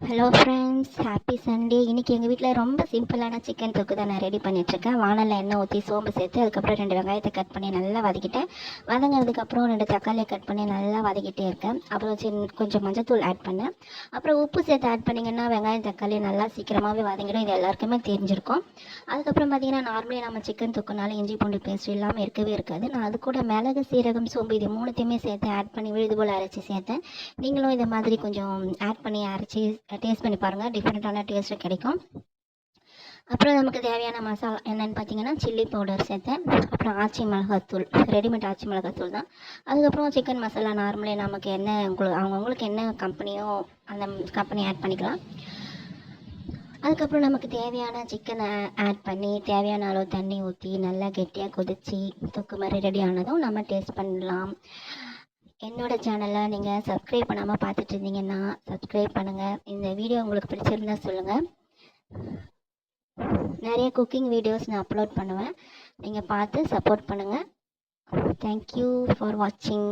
Hello friends happy Sunday இன்றைக்கி எங்கள் வீட்டில் ரொம்ப சிம்பிளான சிக்கன் தொக்கு தான் நான் ரெடி பண்ணிகிட்ருக்கேன் வானலில் எண்ணெய் ஊற்றி சோம்பு சேர்த்து அதுக்கப்புறம் ரெண்டு வெங்காயத்தை கட் பண்ணி நல்லா வதக்கிட்டேன். வதங்கினதுக்கப்புறம் ரெண்டு தக்காளியை கட் பண்ணி நல்லா வதக்கிட்டே இருக்கேன். அப்புறம் சின்ன கொஞ்சம் மஞ்சத்தூள் ஆட் பண்ணேன். அப்புறம் உப்பு சேர்த்து ஆட் பண்ணிங்கன்னா வெங்காயம் தக்காளி நல்லா சீக்கிரமாகவே வதங்கிடும். இது எல்லாருக்குமே தெரிஞ்சிருக்கும். அதுக்கப்புறம் பார்த்தீங்கன்னா நார்மலி நம்ம சிக்கன் தொக்குனால இஞ்சி பூண்டு பேஸ்ட் இல்லாமல் இருக்கவே இருக்காது. நான் அது கூட மிளகு சீரகம் சோம்பு இது மூணுத்தையுமே சேர்த்து ஆட் பண்ணி விழுது போல் அரைச்சி சேர்த்தேன். நீங்களும் இதை மாதிரி கொஞ்சம் ஆட் பண்ணி அரைச்சி டேஸ்ட் பண்ணி பாருங்கள் டிஃப்ரெண்ட்டான டேஸ்ட்டு கிடைக்கும். அப்புறம் நமக்கு தேவையான மசாலா என்னென்னு பார்த்தீங்கன்னா சில்லி பவுடர் சேர்த்தேன். அப்புறம் ஆச்சி மிளகாத்தூள் ரெடிமேட் ஆச்சி மிளகாத்தூள் தான். அதுக்கப்புறம் சிக்கன் மசாலா நார்மலே நமக்கு என்ன உங்களுக்கு அவங்கவுங்களுக்கு என்ன கம்பெனியோ அந்த கம்பெனி ஆட் பண்ணிக்கலாம். அதுக்கப்புறம் நமக்கு தேவையான சிக்கனை ஆட் பண்ணி தேவையான அளவு தண்ணி ஊற்றி நல்லா கெட்டியாக கொதித்து தொக்கு மாதிரி ரெடி ஆனதும் நம்ம டேஸ்ட் பண்ணலாம். என்னோட சேனலை நீங்கள் சப்ஸ்கிரைப் பண்ணாமல் பார்த்துட்டு இருந்தீங்கன்னா சப்ஸ்கிரைப் பண்ணுங்கள் இந்த வீடியோ உங்களுக்கு பிடிச்சிருந்தா சொல்லுங்கள் நிறைய குக்கிங் வீடியோஸ் நான் அப்லோட் பண்ணுவேன். நீங்கள் பார்த்து சப்போர்ட் பண்ணுங்கள் தேங்க்யூ ஃபார் வாட்சிங்